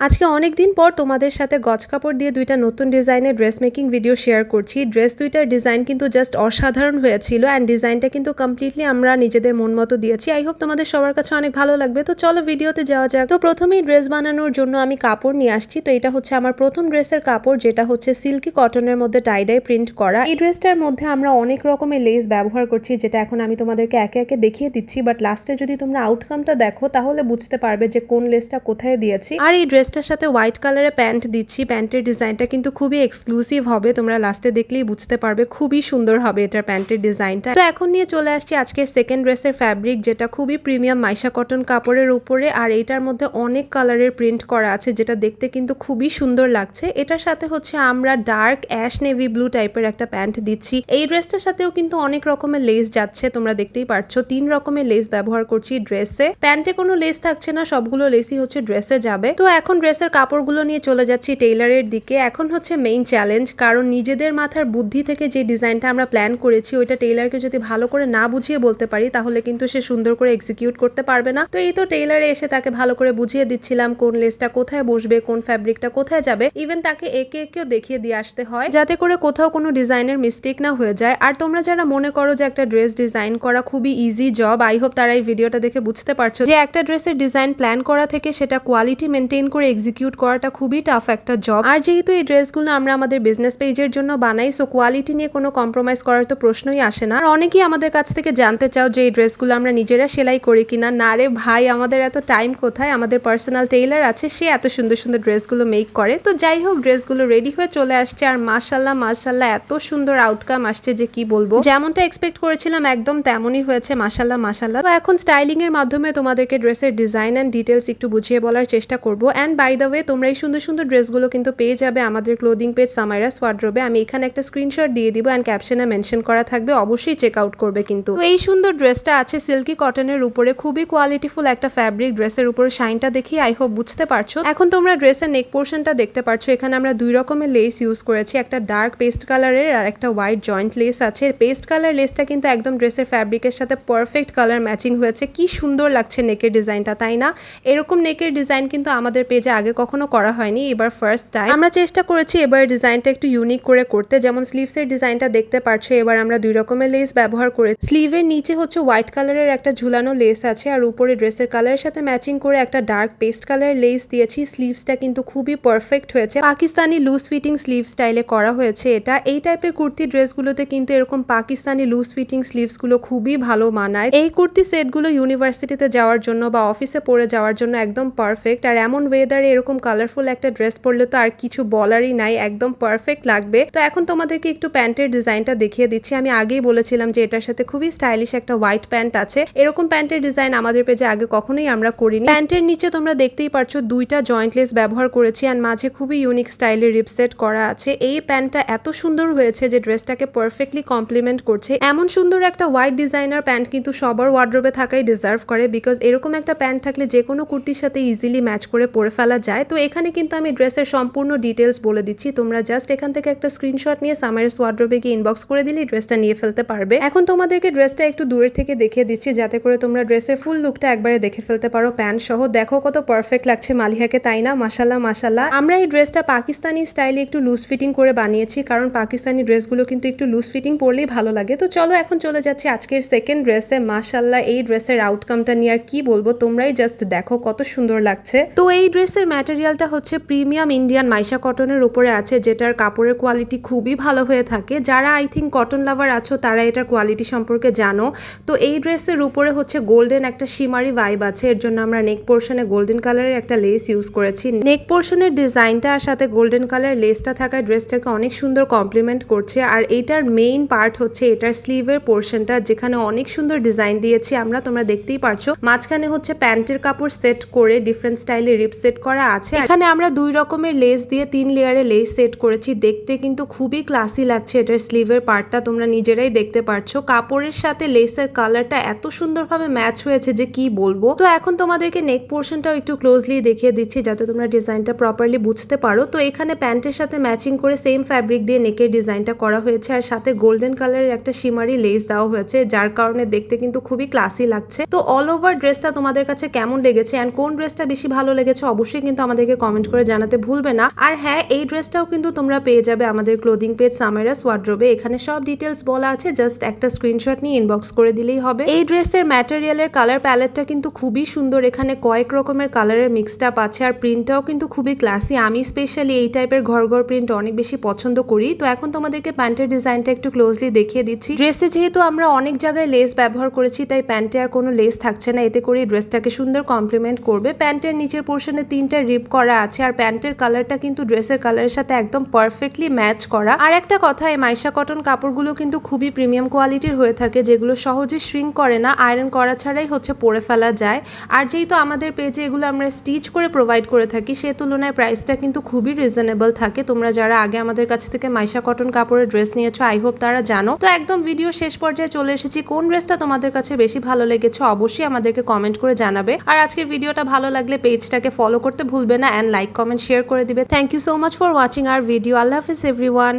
আজকে অনেক দিন পর তোমাদের সাথে গজ কাপড় দিয়ে দুইটা নতুন ডিজাইনের ড্রেস মেকিং ভিডিও শেয়ার করছি। ড্রেস দুইটার ডিজাইন কিন্তু জাস্ট অসাধারণ হয়েছিল অ্যান্ড ডিজাইনটা কিন্তু কমপ্লিটলি আমরা নিজেদের মন মতো দিয়েছি। আই হোপ তোমাদের সবার কাছে অনেক ভালো লাগবে। তো চলো ভিডিওতে যাওয়া যাক। তো প্রথমেই ড্রেস বানানোর জন্য আমি কাপড় নিয়ে আসছি। তো এটা হচ্ছে আমার প্রথম ড্রেসের কাপড়, যেটা হচ্ছে সিল্কি কটনের মধ্যে টাইডাই প্রিন্ট করা। এই ড্রেসটার মধ্যে আমরা অনেক রকমের লেস ব্যবহার করছি, যেটা এখন আমি তোমাদেরকে একে একে দেখিয়ে দিচ্ছি। বাট লাস্টে যদি তোমরা আউটকামটা দেখো, তাহলে বুঝতে পারবে যে কোন লেসটা কোথায় দিয়েছি। আর এই ড্রেসটার সাথে হোয়াইট কালারের প্যান্ট দিচ্ছি। প্যান্টের ডিজাইনটা কিন্তু খুবই এক্সক্লুসিভ হবে। তোমরা লাস্টে দেখলেই বুঝতে পারবে খুবই সুন্দর হবে এটার প্যান্টের ডিজাইনটা। তো এখন নিয়ে চলে আসছি আজকের সেকেন্ড ড্রেসের ফ্যাব্রিক যেটা খুবই প্রিমিয়াম মাইশা কটন কাপড়ের উপরে। আর এটার মধ্যে অনেক কালারের প্রিন্ট করা আছে, যেটা দেখতে কিন্তু খুবই সুন্দর লাগছে। এটার সাথে হচ্ছে আমরা ডার্ক অ্যাশ নেভি ব্লু টাইপের একটা প্যান্ট দিচ্ছি। এই ড্রেসটার সাথেও কিন্তু অনেক রকমের লেস যাচ্ছে, তোমরা দেখতেই পারছ। তিন রকমের লেস ব্যবহার করছি ড্রেসে। প্যান্টে কোনো লেস থাকছে না, সবগুলো লেসই হচ্ছে ড্রেসে যাবে। তো এখন ড্রেসের কাপড়গুলো নিয়ে চলে যাচ্ছি টেইলারের দিকে। এখন হচ্ছে মেইন চ্যালেঞ্জ কারণ নিজেদের মাথার বুদ্ধি থেকে যে ডিজাইনটা আমরা প্ল্যান করেছি, ওইটা টেইলারকে যদি ভালো করে না বুঝিয়ে বলতে পারি, তাহলে কিন্তু সে সুন্দর করে এক্সিকিউট করতে পারবে না। তো এই তো টেইলারে এসে তাকে ভালো করে বুঝিয়ে দিচ্ছিলাম কোন লেসটা কোথায় বসবে, কোন ফ্যাব্রিকটা কোথায় যাবে। ইভেন তাকে একে একেও দেখিয়ে দিয়ে আসতে হয়, যাতে করে কোথাও কোনো ডিজাইনের মিস্টেক না হয়ে যায়। আর তোমরা যারা মনে করো যে একটা ড্রেস ডিজাইন করা খুবই ইজি জব আই হোপ তারা এই ভিডিওটা দেখে বুঝতে পারছ যে একটা ড্রেসের ডিজাইন প্ল্যান করা থেকে সেটা কোয়ালিটি মেনটেন করে এক্সিকিউট করাটা খুবই টাফ একটা জব আর যেহেতু এই ড্রেসগুলো আমরা আমাদের বিজনেস পেজের জন্য বানাই সো কোয়ালিটি নিয়ে কোনো কম্প্রোমাইজ করার তো প্রশ্নই আসে না। আর অনেকেই আমাদের কাছ থেকে জানতে চাও যে এই ড্রেসগুলো আমরা নিজেরা সেলাই করি কিনা, না রে ভাই, আমাদের এত টাইম কোথায়? আমাদের পার্সোনাল টেইলার আছে, সে এত সুন্দর সুন্দর ড্রেসগুলো মেক করে। তো যাই হোক ড্রেসগুলো রেডি হয়ে চলে আসছে আর মাশাল্লাহ মাশাল্লাহ এত সুন্দর আউটকাম আসছে যে কি বলব? যেমনটা এক্সপেক্ট করেছিলাম, একদম তেমনই হয়েছে মাশাল্লাহ মাশাল্লাহ তো এখন স্টাইলিং এর মাধ্যমে তোমাদেরকে ড্রেসের ডিজাইন অ্যান্ড ডিটেলস একটু বুঝিয়ে বলার চেষ্টা করব। অ্যান্ড বাই দ্য ওয়ে তোমরা এই সুন্দর সুন্দর ড্রেসগুলো কিন্তু পেয়ে যাবে আমাদের ক্লোদিং পেজ সামাইরাস ওয়ার্ড্রোবে আমি এখানে একটা স্ক্রিনশট দিয়ে দিব অ্যান্ড ক্যাপশনে মেনশন করা থাকবে, অবশ্যই চেক আউট করবে কিন্তু। এই সুন্দর ড্রেসটা আছে সিল্কি কটনের উপরে, খুবই কোয়ালিটিফুল একটা ফ্যাব্রিক ড্রেসের উপরে শাইনটা দেখি আই হোপ বুঝতে পারছ। এখন তোমরা ড্রেসের নেক পোর্শনটা দেখতে পারছ, এখানে আমরা দুই রকমের লেস ইউজ করেছি, একটা ডার্ক পেস্ট কালারের আর একটা হোয়াইট জয়েন্ট লেস আছে। পেস্ট কালার লেসটা কিন্তু একদম ড্রেসের ফ্যাব্রিকের সাথে পারফেক্ট কালার ম্যাচিং হয়েছে, কি সুন্দর লাগছে নেকের ডিজাইনটা তাই না? এরকম নেকের ডিজাইন কিন্তু আমাদের পেজে আগে কখনো করা হয়নি, এবার ফার্স্ট টাইম আমরা চেষ্টা করেছি এবার ডিজাইনটা একটু ইউনিক করে করতে, যেমন স্লিভসের ডিজাইনটা দেখতে পারছ, এবার আমরা দুই রকমের লেস ব্যবহার করে স্লিভের নিচে হচ্ছে হোয়াইট কালারের একটা ঝুলানো লেস আছে, আর উপরে ড্রেসের কালারের সাথে ম্যাচিং করে একটা ডার্ক পেস্ট কালার লেস দিয়েছি। স্লিভসটা কিন্তু খুবই পারফেক্ট হয়েছে। পাকিস্তানি লুজ ফিটিং স্লিভ স্টাইলে করা হয়েছে এটা। এই টাইপের কুর্তি ড্রেসগুলোতে কিন্তু এরকম পাকিস্তানি লুজ ফিটিং স্লিভসগুলো খুবই ভালো মানায়। এই কুর্তি সেটগুলো ইউনিভার্সিটিতে যাওয়ার জন্য বা অফিসে পরে যাওয়ার জন্য একদম পারফেক্ট আর এমন ওয়েদারে এরকম কালারফুল একটা ড্রেস পরলে তো আর কিছু বলারই নাই, একদম পারফেক্ট লাগবে। তো এখন তোমাদেরকে একটু প্যান্টের ডিজাইনটা দেখিয়ে দিচ্ছি। আমি আগেই বলেছিলাম যে এটার সাথে খুবই স্টাইলিশ একটা হোয়াইট প্যান্ট আছে। এরকম প্যান্টের ডিজাইন আমাদের পেজে আগে কখনোই আমরা করিনি। প্যান্টের নিচে তোমরা দেখতেই পারছ দুইটা জয়েন্টলেস ব্যবহার করেছি আর মাঝে খুবই ইউনিক স্টাইলের রিপসেট করা আছে। এই প্যান্টটা এত সুন্দর হয়েছে যে ড্রেসটাকে পারফেক্টলি কমপ্লিমেন্ট করছে। এমন সুন্দর একটা হোয়াইট ডিজাইনার প্যান্ট কিন্তু সবার ওয়ার্ড্রোবে থাকাই ডিজার্ভ করে বিকজ এরকম একটা প্যান্ট থাকলে যে কোনো কুর্তির সাথে ইজিলি ম্যাচ করে পরে ফেলা যায়। তো এখানে কিন্তু আমি ড্রেসের সম্পূর্ণ ডিটেলস বলে দিচ্ছি। তোমরা জাস্ট এখান থেকে একটা স্ক্রিনশট নিয়ে সামারের ওয়ার্ড্রোবে গিয়ে ইনবক্স করে দিলে ড্রেসটা নিয়ে ফেলতে পারবে। এখন তোমাদেরকে ড্রেসটা একটু দূরের থেকে দেখিয়ে দিচ্ছি, যাতে করে তোমরা ড্রেসের ফুল লুকটা একবারে দেখে ফেলতে পারো প্যান্ট সহ। দেখো কত পারফেক্ট লাগছে মালিহাকে, তাই না? মাসাল্লাহ মাসাল্লাহ আমরা এই ড্রেসটা পাকিস্তানি স্টাইলে একটু লুজ ফিটিং করে বানিয়েছি, কারণ পাকিস্তানি ড্রেসগুলো কিন্তু একটু লুজ ফিটিং পরলেই ভালো লাগে। তো চলো এখন চলে যাচ্ছি আজকের সেকেন্ড ড্রেসে মাসাল্লাহ এই ড্রেসের আউটকামটা নিয়ে আর কি বলব? তোমরাই জাস্ট দেখো কত সুন্দর লাগছে। তো এই ড্রেসের ম্যাটেরিয়ালটা হচ্ছে প্রিমিয়াম ইন্ডিয়ান মাইশা কটনের উপরে আছে, যেটার কাপড়ের কোয়ালিটি খুবই ভালো হয়ে থাকে। যারা আই থিঙ্ক কটন লাভার আছো, তারা এটার কোয়ালিটি সম্পর্কে জানো। তো এই ড্রেসের উপরে হচ্ছে গোল্ডেন একটা শিমারি ভাইব আছে। এর জন্য আমরা নেক পোর্শনে গোল্ডেন কালারের একটা লেস ইউজ করেছি। নেক পোর্শনের ডিজাইনটা আর সাথে গোল্ডেন কালার লেসটা থাকায় ড্রেসটাকে অনেক সুন্দর কমপ্লিমেন্ট করছে। আর এইটার মেইন পার্ট হচ্ছে এটার স্লিভের পোর্শনটা, যেখানে অনেক সুন্দর ডিজাইন দিয়েছি আমরা, তোমরা দেখতেই পারছ। মাঝখানে হচ্ছে প্যান্টের কাপড় সেট করে, ডিফারেন্ট স্টাইলে রিপ সেট করা আছে এখানে আমরা দুই রকমের লেস দিয়ে তিন লেয়ারে লেস সেট করেছি। দেখতে কিন্তু খুবই ক্লাসি লাগছে। এটার স্লিভের পার্টটা তোমরা নিজেরাই দেখতে পারছ। কাপড়ের সাথে লেসের কালারটা এত সুন্দরভাবে ম্যাচ হয়েছে যে কি বলব? তো এখন তোমাদেরকে নেক পোর্শনটাও একটু ক্লোজলি দেখিয়ে দিচ্ছি যাতে তোমরা ডিজাইনটা প্রপারলি বুঝতে পারো। তো এখানে প্যান্টের সাথে ম্যাচিং করে সেম ফ্যাব্রিক দিয়ে নেকের ডিজাইনটা করা হয়েছে আর সাথে গোল্ডেন কালারের একটা শিমারি লেস দেওয়া হয়েছে, যার কারণে দেখতে কিন্তু খুবই ক্লাসি লাগছে। তো অল ওভার ড্রেসটা তোমাদের কাছে কেমন লেগেছে অ্যান্ড কোন ড্রেসটা বেশি ভালো লেগেছে অবশ্যই অবশ্যই কিন্তু আমাদেরকে কমেন্ট করে জানাতে ভুলবে না। আর হ্যাঁ এই ড্রেসটাও কিন্তু তোমরা পেয়ে যাবে আমাদের ক্লোদিং পেজ সামেরাস ওয়ার্ড্রোবে এখানে সব ডিটেলস বলা আছে জাস্ট একটা স্ক্রিনশট নিয়ে ইনবক্স করে দিলেই হবে। এই ড্রেসের ম্যাটেরিয়ালের কালার প্যালেটটা কিন্তু খুবই সুন্দর। এখানে কয়েক রকমের কালারের মিক্সড আপ আছে, আর প্রিন্টটাও কিন্তু খুবই ক্লাসি আমি স্পেশালি এই টাইপের ঘর ঘর প্রিন্ট অনেক বেশি পছন্দ করি। তো এখন তোমাদেরকে প্যান্টের ডিজাইনটা একটু ক্লোজলি দেখিয়ে দিচ্ছি। ড্রেসে যেহেতু আমরা অনেক জায়গায় লেস ব্যবহার করেছি, তাই প্যান্টে আর কোনো লেস থাকছে না। এতে করে ড্রেসটাকে সুন্দর কমপ্লিমেন্ট করবে। প্যান্টের নিচের পোর্শনে তিনটা রিপ করা আছে আর প্যান্টের কালারটা কিন্তু ড্রেসের কালারের সাথে একদম পারফেক্টলি ম্যাচ করা। আর একটা কথা, এই মাইশা কটন কাপড়গুলো কিন্তু খুবই প্রিমিয়াম কোয়ালিটির হয়ে থাকে, যেগুলো সহজে শ্রিঙ্ক করে না আয়রন করা ছাড়াই হচ্ছে পরে ফেলা যায়। আর যেহেতু আমাদের পেজে এগুলো আমরা স্টিচ করে প্রোভাইড করে থাকি, সে তুলনায় প্রাইসটা কিন্তু খুবই রিজনেবল থাকে। তোমরা যারা আগে আমাদের কাছ থেকে মাইশা কটন কাপড়ের ড্রেস নিয়েছো আই হোপ তারা জানো। তো একদম ভিডিও শেষ পর্যায়ে চলে এসেছি। কোন ড্রেসটা তোমাদের কাছে বেশি ভালো লেগেছে, অবশ্যই আমাদেরকে কমেন্ট করে জানাবে। আর আজকের ভিডিওটা ভালো লাগলে পেজটাকে ফলো করতে ভুলবে না অ্যান্ড লাইক কমেন্ট শেয়ার করে দিবে। Thank you so much for watching R video আল্লাহ হাফিজ এভরিওয়ান